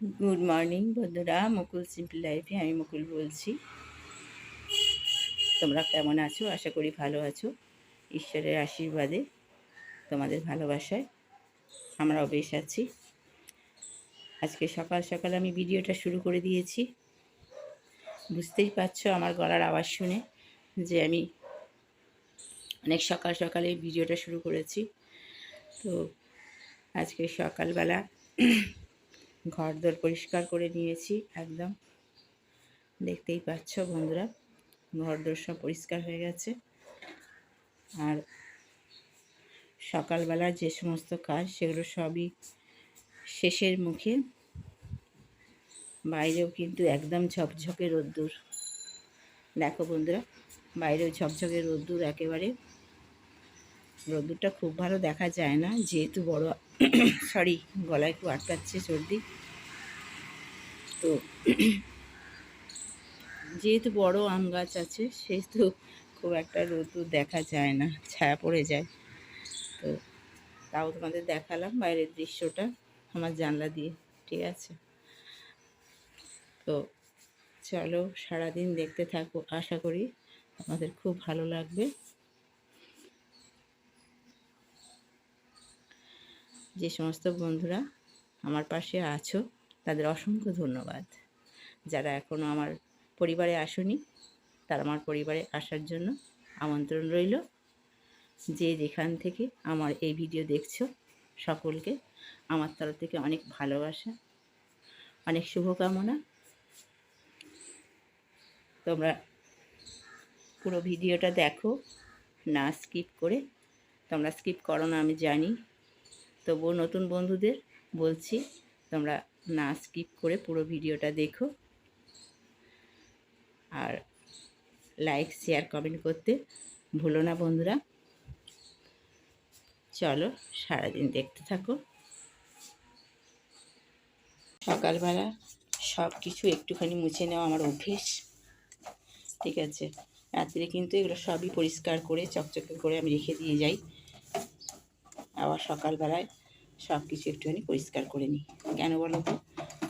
Good morning বন্ধুরা। মুকুল simple লাইফে আমি মুকুল বলছি। তোমরা কেমন আছো? আশা করি ভালো আছো। ঈশ্বরের আশীর্বাদে, তোমাদের ভালোবাসায় আমরাও বেশ আছি। আজকে সকাল সকাল আমি ভিডিওটা শুরু করে দিয়েছি। বুঝতেই পারছ আমার গলার আওয়াজ শুনে যে আমি অনেক সকাল সকালে ভিডিওটা শুরু করেছি। তো আজকে সকালবেলা ঘর দর পরিষ্কার করে নিয়েছি একদম। দেখতেই পাচ্ছ বন্ধুরা ঘর দর সব পরিষ্কার হয়ে গেছে। আর সকালবেলা যে সমস্ত কাজ, সেগুলো সবই শেষের মুখে। বাইরেও কিন্তু একদম ঝকঝকে রোদ্দুর। দেখো বন্ধুরা, বাইরেও ঝকঝকে রোদ্দুর একেবারে। রোদ্দুরটা খুব ভালো দেখা যায় না, যেহেতু বড় সরি, গলায় একটু আটকাচ্ছে সর্দি। তো যেহেতু বড় আম গাছ আছে, সেহেতু খুব একটা রোদ্দুর দেখা যায় না, ছায়া পড়ে যায়। তো তাও তোমাদের দেখালাম বাইরের দৃশ্যটা, আমার জানলা দিয়ে, ঠিক আছে? তো চলো, সারাদিন দেখতে থাকব আশা করি আমাদের খুব ভালো লাগবে। যে সমস্ত বন্ধুরা আমার পাশে আছো, তাদের অসংখ্য ধন্যবাদ। যারা এখনও আমার পরিবারে আসনি, তারা আমার পরিবারে আসার জন্য আমন্ত্রণ রইল। যে যেখান থেকে আমার এই ভিডিও দেখছ, সকলকে আমার তরফ থেকে অনেক ভালোবাসা, অনেক শুভকামনা। তোমরা পুরো ভিডিওটা দেখো, না স্কিপ করে, তোমরা স্কিপ করো না, আমি জানি। তবুও নতুন বন্ধুদের বলছি, তোমরা না স্কিপ করে পুরো ভিডিওটা দেখো। আর লাইক শেয়ার কমেন্ট করতে ভুলো না বন্ধুরা। চলো সারাদিন দেখতে থাকো। সকালবেলা সব কিছু একটুখানি মুছে নেওয়া আমার অভ্যেস। ঠিক আছে? রাত্রে কিন্তু এগুলো সবই পরিষ্কার করে, চকচকে করে আমি রেখে দিয়ে যাই। আবার সকালবেলায় সব কিছু একটুখানি পরিষ্কার করে নিই। কেন বলো তো?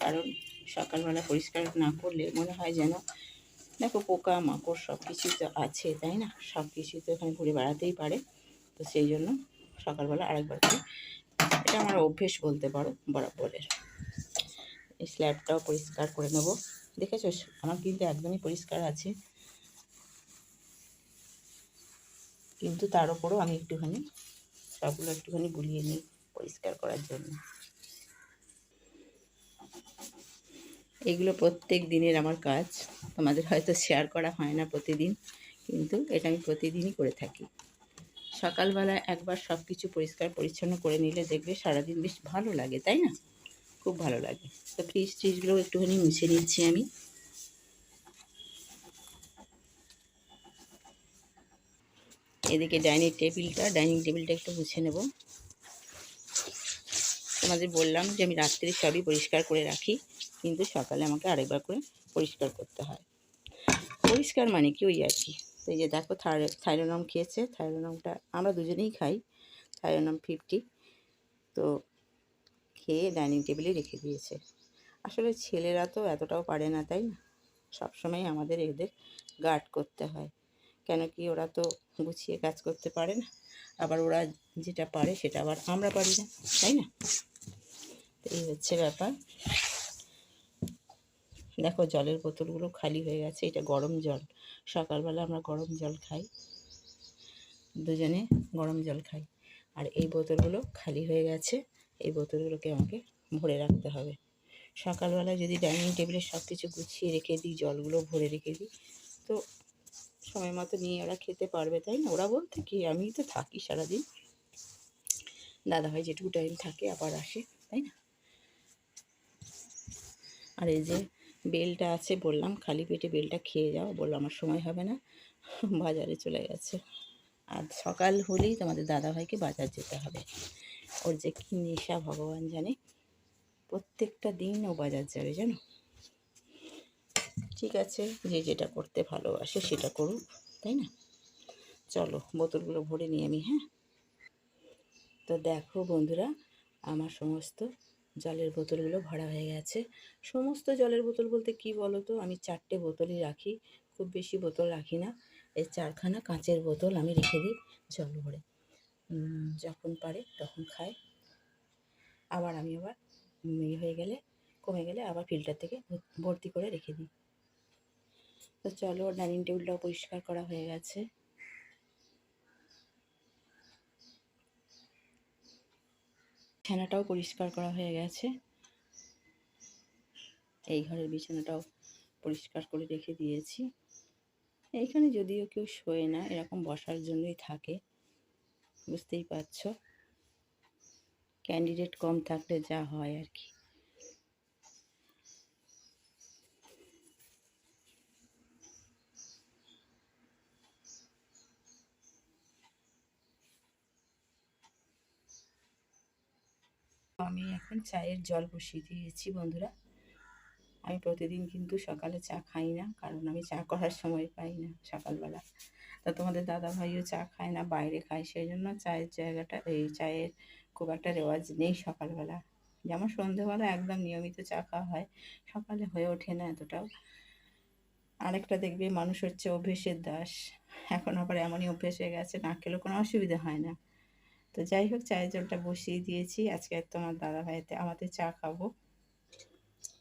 কারণ সকালবেলা পরিষ্কার না করলে মনে হয় যেন, দেখো পোকা, মাকড় সব কিছুই তো আছে, তাই না? সব কিছুই তো এখানে ঘুরে বেড়াতেই পারে। তো সেই জন্য সকালবেলা আরেকবার করে এটা আমার অভ্যেস বলতে পারো, বরাবরের। এই স্ল্যাবটাও পরিষ্কার করে নেব। দেখেছ? আমার কিন্তু একদমই পরিষ্কার আছে। কিন্তু তার উপরও আমি একটুখানি সবগুলো একটুখানি গুলিয়ে নিই পরিষ্কার করার জন্য। এগুলো প্রত্যেক দিনের আমার কাজ। তোমাদের হয়তো শেয়ার করা হয় না প্রতিদিন, কিন্তু এটা আমি প্রতিদিনই করে থাকি। সকালবেলা একবার সব কিছু পরিষ্কার পরিচ্ছন্ন করে নিলে দেখবে সারাদিন বেশ ভালো লাগে, তাই না? খুব ভালো লাগে। তো ফ্রিজ ট্রিজগুলো একটুখানি মুছে নিচ্ছি আমি। এদিকে ডাইনিং টেবিলটা ডাইনিং টেবিলটা একটু মুছে নেব। তোমাদের বললাম যে আমি রাত্রে সবই পরিষ্কার করে রাখি, কিন্তু সকালে আমাকে আরেকবার করে পরিষ্কার করতে হয়। পরিষ্কার মানে কি? ওই আর কি। এই যে দেখো থাইরোনম খেয়েছে, থাইরোনামটা আমরা দুজনেই খাই, থাইরোনম ফিফটি। তো খেয়ে ডাইনিং টেবিলে রেখে দিয়েছে। আসলে ছেলেরা তো এতটাও পারে না, তাই না? সবসময় আমাদের এদের গার্ড করতে হয়। কেন কি ওরা তো গুছিয়ে কাজ করতে পারে না। আবার ওরা যেটা পারে সেটা আবার আমরা পারি না, তাই না? এই হচ্ছে ব্যাপার। দেখো জলের বোতলগুলো খালি হয়ে গেছে, এটা গরম জল। সকালবেলা আমরা গরম জল খাই, দুজনে গরম জল খাই। আর এই বোতলগুলো খালি হয়ে গেছে, এই বোতলগুলোকে আমাকে ভরে রাখতে হবে। সকালবেলা যদি ডাইনিং টেবিলে সব কিছু গুছিয়ে রেখে দিই, জলগুলো ভরে রেখে দিই, তো সময় মতো নিয়ে ওরা খেতে পারবে, তাই না? ওরা বলতে কি, আমি তো থাকি সারাদিন। দাদাভাই যেটুকু টাইম থাকে আবার আসে, তাই না? আর এই যে বেলটা আছে, বললাম খালি পেটে বেলটা খেয়ে যাও। বলল, আমার সময় হবে না। বাজারে চলে গেছে। আর সকাল হলেই তোমাদের দাদাভাইকে বাজার যেতে হবে। ওর যে কী নেশা ভগবান জানে, প্রত্যেকটা দিন ও বাজার যাবে, জানো? ঠিক আছে যে যেটা করতে ভালোবাসে সেটা করুক তাই না? চলো বোতলগুলো ভরে নিই আমি হ্যাঁ? তো দেখো বন্ধুরা আমার সমস্ত জলের বোতলগুলো ভরা হয়ে গেছে। সমস্ত জলের বোতল বলতে কি বলো তো আমি চারটে বোতলই রাখি খুব বেশি বোতল রাখি না। এই চারখানা কাঁচের বোতল আমি রেখে দিই জল ভরে। যখন পারে তখন খায় আবার আমি আবার ইয়ে হয়ে গেলে কমে গেলে আবার ফিল্টার থেকে ভর- ভর্তি করে রেখে দিই। তো চলো ডাইনিং টেবিলটাও পরিষ্কার করা হয়ে গেছে। বিছানাটাও পরিষ্কার করা হয়ে গেছে। এই ঘরের বিছানাটাও পরিষ্কার করে রেখে দিয়েছি। এইখানে যদিও কেউ শোয় না, এরকম বসার জন্যই থাকে, বুঝতেই পারছ। ক্যান্ডিডেট কম থাকলে যা হয় আর কি। আমি এখন চায়ের জল বসিয়ে দিয়েছি, বন্ধুরা। আমি প্রতিদিন কিন্তু সকালে চা খাই না, কারণ আমি চা করার সময় পাই না সকালবেলা। তা তোমাদের দাদা ভাইও চা খায় না, বাইরে খায় সেই জন্য চায়ের জায়গাটা, এই চায়ের খুব একটা রেওয়াজ নেই সকালবেলা। যেমন সন্ধেবেলা একদম নিয়মিত চা খাওয়া হয়, সকালে হয়ে ওঠে না এতটাও। আরেকটা দেখবে, মানুষ হচ্ছে অভ্যেসের দাস। এখন আবার এমনই অভ্যেস হয়ে গেছে, না খেলেও কোনো অসুবিধা হয় না। তো যাই হোক, চায়ের জলটা বসিয়ে দিয়েছি। আজকে তোমার দাদা ভাইতে আমাদের চা খাব।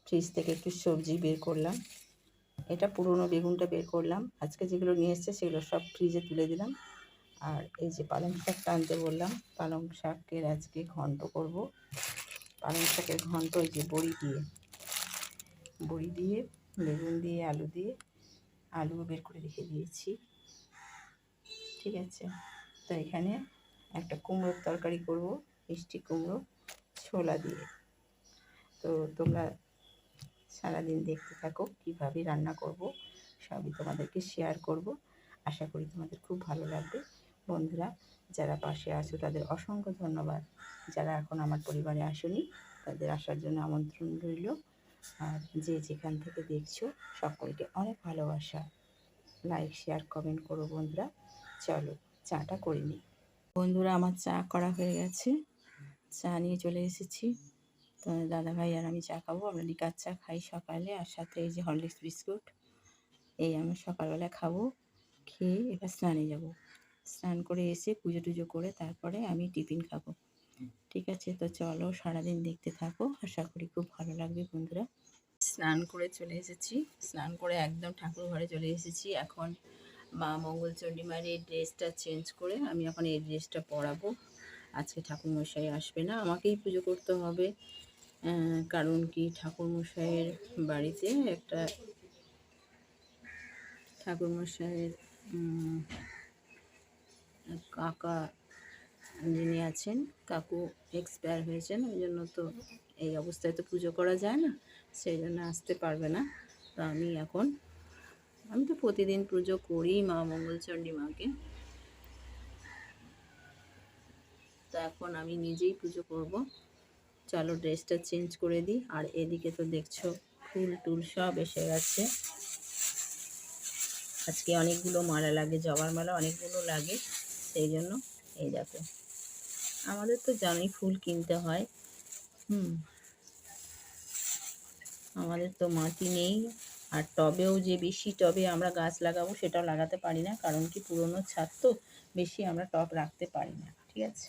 ফ্রিজ থেকে একটু সবজি বের করলাম। এটা পুরনো বেগুনটা বের করলাম। আজকে যেগুলো নিয়ে এসছে সেগুলো সব ফ্রিজে তুলে দিলাম। আর এই যে পালং শাকটা আনতে বললাম, পালং শাকের আজকে ঘন্ট করব। পালং শাকের ঘন্ট ওই যে বড়ি দিয়ে। বড়ি দিয়ে, বেগুন দিয়ে, আলু দিয়ে আলু বের করে রেখে দিয়েছি। ঠিক আছে? তো এখানে একটা কুমড়োর তরকারি করব, মিষ্টি কুমড়ো, ছোলা দিয়ে। তো তোমরা সারাদিন দেখতে থাকো কীভাবে রান্না করব, সবই তোমাদেরকে শেয়ার করব। আশা করি তোমাদের খুব ভালো লাগবে। বন্ধুরা, যারা পাশে আছো, তাদের অসংখ্য ধন্যবাদ। যারা এখন আমার পরিবারে আসেনি, তাদের আসার জন্য আমন্ত্রণ রইল। আর যে যেখান থেকে দেখছ, সকলকে অনেক ভালোবাসা। লাইক শেয়ার কমেন্ট করো বন্ধুরা। চলো, চাটা করে নিই। বন্ধুরা, আমার চা করা হয়ে গেছে। চা নিয়ে চলে এসেছি। তো দাদা ভাই আর আমি চা খাব। আমরা লিকার চা খাই সকালে আর সাথে এই যে হরলিক্স বিস্কুট, এই আমি সকালবেলা খাব, খেয়ে এবার স্নানে যাব। স্নান করে এসে পুজো টুজো করে তারপরে আমি টিফিন খাব। ঠিক আছে? তো চলো সারাদিন দেখতে থাকো। আশা করি খুব ভালো লাগবে বন্ধুরা। স্নান করে চলে এসেছি। স্নান করে একদম ঠাকুর ঘরে চলে এসেছি। এখন মা মঙ্গলচণ্ডী মায়ের এই ড্রেসটা চেঞ্জ করে আমি এখন এই ড্রেসটা পরাবো। আজকে ঠাকুরমশাই আসবে না, আমাকেই পুজো করতে হবে। কারণ কি ঠাকুরমশাইয়ের বাড়িতে একটা ঠাকুরমশাইয়ের কাকা যিনি আছেন, কাকু এক্সপায়ার হয়েছেন, ওই জন্য তো এই অবস্থায় তো পুজো করা যায় না, সেই জন্য আসতে পারবে না। তো আমি এখন আমি তো প্রতিদিন পুজো করি মা মঙ্গলচণ্ডী মাকে। তো এখন আমি নিজেই পুজো করব। চলো ড্রেসটা চেঞ্জ করে দিই। আর এদিকে তো দেখছ, ফুল টুল সব এসে গেছে। আজকে অনেকগুলো মালা লাগে, জবার মালা অনেকগুলো লাগে। সেই জন্য এই দেখো। আমাদের তো জানি ফুল কিনতে হয়। হুম। আমাদের তো মাটি নেই। আর টবেও যে বেশি টবে আমরা গাছ লাগাবো সেটাও লাগাতে পারি না, কারণ কি পুরনো ছাদ তো বেশি আমরা টব রাখতে পারি না, ঠিক আছে?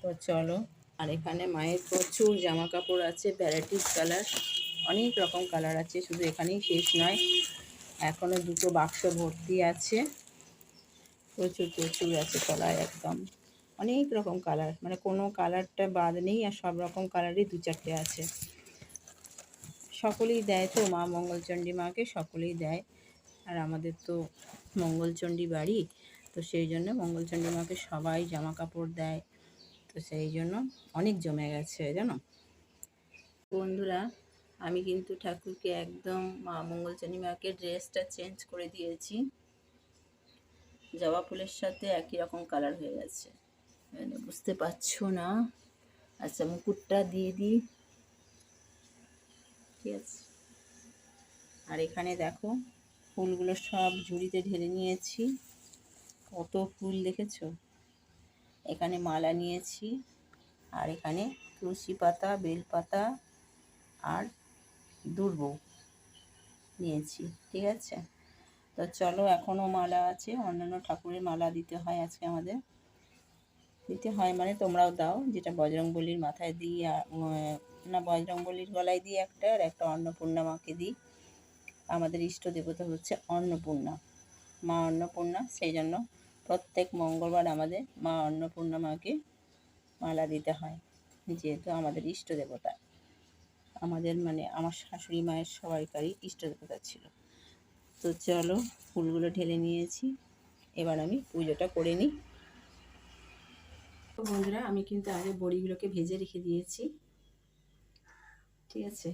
তো চলো, আর এখানে মায়ের প্রচুর জামা কাপড় আছে, ভ্যারাইটিস কালার, অনেক রকম কালার আছে, শুধু এখানেই শেষ নয় এখনও দুটো বাক্স ভর্তি আছে, প্রচুর প্রচুর আছে তলায় একদম, অনেক রকম কালার মানে কোনো কালারটা বাদ নেই আর সব রকম কালারই দু চারটে আছে। সকলেই দেয় তো মা মঙ্গলচণ্ডী মাকে সকলেই দেয়। আর আমাদের তো মঙ্গলচণ্ডী বাড়ি, তো সেই জন্য মঙ্গলচণ্ডী মাকে সবাই জামা কাপড় দেয়। তো সেই জন্য অনেক জমে গেছে, জানো? বন্ধুরা, আমি কিন্তু ঠাকুরকে একদম মা মঙ্গলচণ্ডী মাকে ড্রেসটা চেঞ্জ করে দিয়েছি। জবা ফুলের সাথে একই রকম কালার হয়ে গেছে। মানে বুঝতে পারছ না? আচ্ছা মুকুটটা দিয়ে দিই। ঠিক আছে। আর এখানে দেখো ফুলগুলো সব ঝুড়িতে ঢেলে নিয়েছি। কত ফুল দেখেছ? এখানে মালা নিয়েছি আর এখানে তুলসী পাতা বেলপাতা আর দুর্ব নিয়েছি ঠিক আছে? তো চলো এখনও মালা আছে অন্যান্য ঠাকুরের মালা দিতে হয় আজকে আমাদের। দিতে হয় মানে তোমরাও দাও যেটা বজরংবলির মাথায় উম, না বজরংবলির গলায় দিই একটা আর একটা অন্নপূর্ণা মাকে দিই। আমাদের ইষ্ট দেবতা হচ্ছে অন্নপূর্ণা, মা অন্নপূর্ণা। সেই জন্য প্রত্যেক মঙ্গলবার আমাদের মা অন্নপূর্ণা মাকে মালা দিতে হয়, যেহেতু আমাদের ইষ্ট দেবতা। আমাদের মানে আমার শাশুড়ি মায়ের সবাইকারই ইষ্ট দেবতা ছিল। তো চলো, ফুলগুলো ঢেলে নিয়েছি। এবার আমি পুজোটা করে নিই। বন্ধুরা, আমি কিন্তু আগে বড়িগুলোকে ভেজে রেখে দিয়েছি। ঠিক আছে।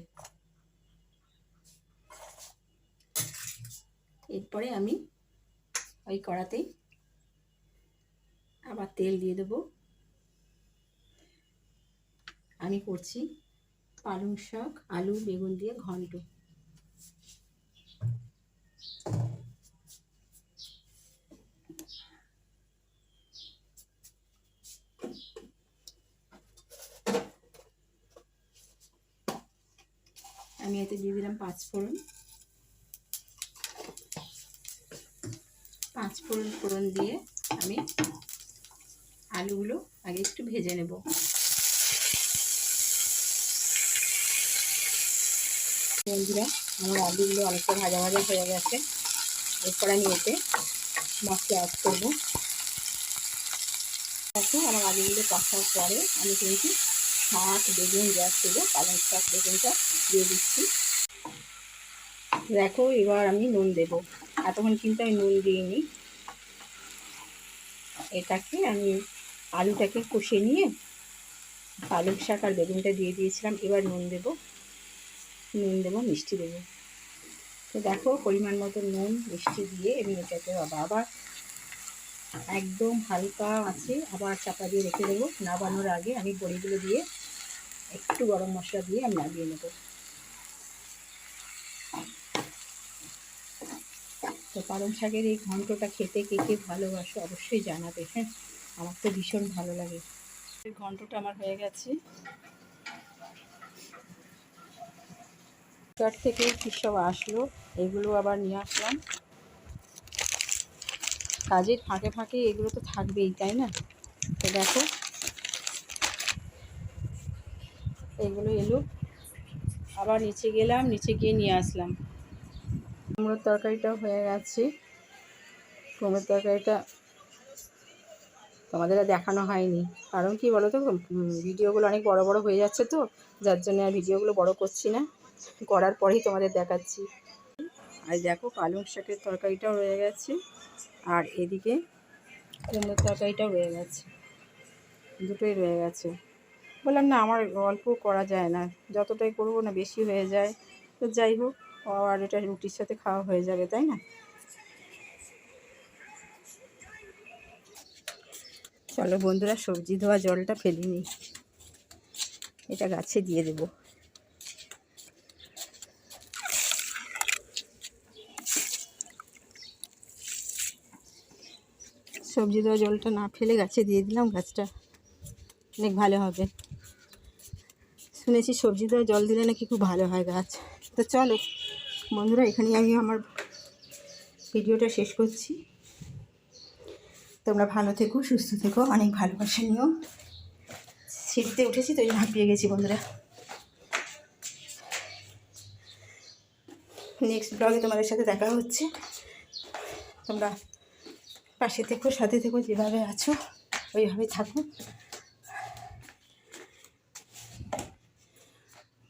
এরপরে আমি ওই কড়াতেই আবার তেল দিয়ে দেব। আমি করছি পালং শাক, আলু, বেগুন দিয়ে ঘন্ট। আমি এতে দিয়ে দিলাম পাঁচ ফোড়ন। পাঁচ ফোড়ন দিয়ে আমি আলুগুলো আগে একটু ভেজে নেব। বন্ধুরা, আমার আলুগুলো অনেকটা ভাজা ভাজা হয়ে গেছে। এরপর আমি এতে মশলা অ্যাড করব। আমার আলুগুলো কষার পরে আমি কিন্তু শাক বেগুন যা ছিল পালং শাক বেগুনটা দিয়ে দিচ্ছি। দেখো, এবার আমি নুন দেব। এতক্ষণ কিন্তু আমি নুন দিইনি। এটাকে আমি আলুটাকে কষে নিয়ে পালং শাক আর বেগুনটা দিয়ে দিয়েছিলাম, এবার নুন দেব। নুন দেবো, মিষ্টি দেবো। তো দেখো, পরিমাণ মতো নুন, মিষ্টি দিয়ে আমি এটাকে আবার একদম হালকা আছে, আবার চাপা দিয়ে রেখে দেবো। নাবানোর আগে আমি বড়িগুলো দিয়ে একটু গরম মশলা দিয়ে আমি নামিয়ে নেব। তো পালং শাকের এই ঘন্টটা খেতে কে কে ভালোবাসো অবশ্যই জানাবে হ্যাঁ? আমার তো ভীষণ ভালো লাগে। ঘন্টটা আমার হয়ে গেছে। কাট থেকে কী সব আসলো, এগুলো আবার নিয়ে আসলাম। কাজের ফাঁকে ফাঁকে এগুলো তো থাকবেই, তাই না? তো দেখো এগুলো এলো। আবার নিচে গেলাম, নিচে গিয়ে নিয়ে আসলাম। কুমড়োর তরকারিটাও হয়ে গেছে। কুমড়োর তরকারিটা তোমাদের দেখানো হয়নি। কারণ কি বলো তো ভিডিওগুলো অনেক বড় বড় হয়ে যাচ্ছে তো, যার জন্য আর ভিডিওগুলো বড় করছি না। করার পরেই তোমাদের দেখাচ্ছি। আর দেখো, পালং শাকের তরকারিটাও রয়ে গেছে। আর এদিকে কুমড়োর তরকারিটাও রয়ে গেছে। দুটোই রয়ে গেছে। বললাম, না, আমার অল্প করা যায় না। যতটাই করব না, বেশি হয়ে যায়। তো যাই হোক, আর এটা রুটির সাথে খাওয়া হয়ে যাবে, তাই না? চলো বন্ধুরা, সবজি ধোয়া জলটা ফেলি নি এটা গাছে দিয়ে দেবো। সবজি দেওয়া জলটা না ফেলে গাছে দিয়ে দিলাম, গাছটা অনেক ভালো হবে। শুনেছি সবজি দেওয়া জল দিলে নাকি খুব ভালো হয় গাছ। তো চলো, বন্ধুরা, এখানেই আমি আমার ভিডিওটা শেষ করছি। তোমরা ভালো থেকো, সুস্থ থেকো, অনেক ভালোবাসা নিও। সিঁড়িতে উঠেছি তো হাঁপিয়ে গেছি, বন্ধুরা। নেক্সট ব্লগে তোমাদের সাথে দেখা হচ্ছে। তোমরা পাশে থেকো, সাথে থেকো, যেভাবে আছো, ওইভাবে থাকো।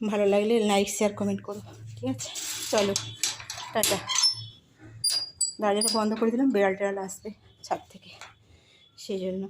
ভালো লাগলে লাইক শেয়ার কমেন্ট করো, ঠিক আছে? চলো, টাটা। দরজাটা বন্ধ করে দিলাম বিড়াল টেড়াল আসবে ছাদ থেকে, সেই জন্য।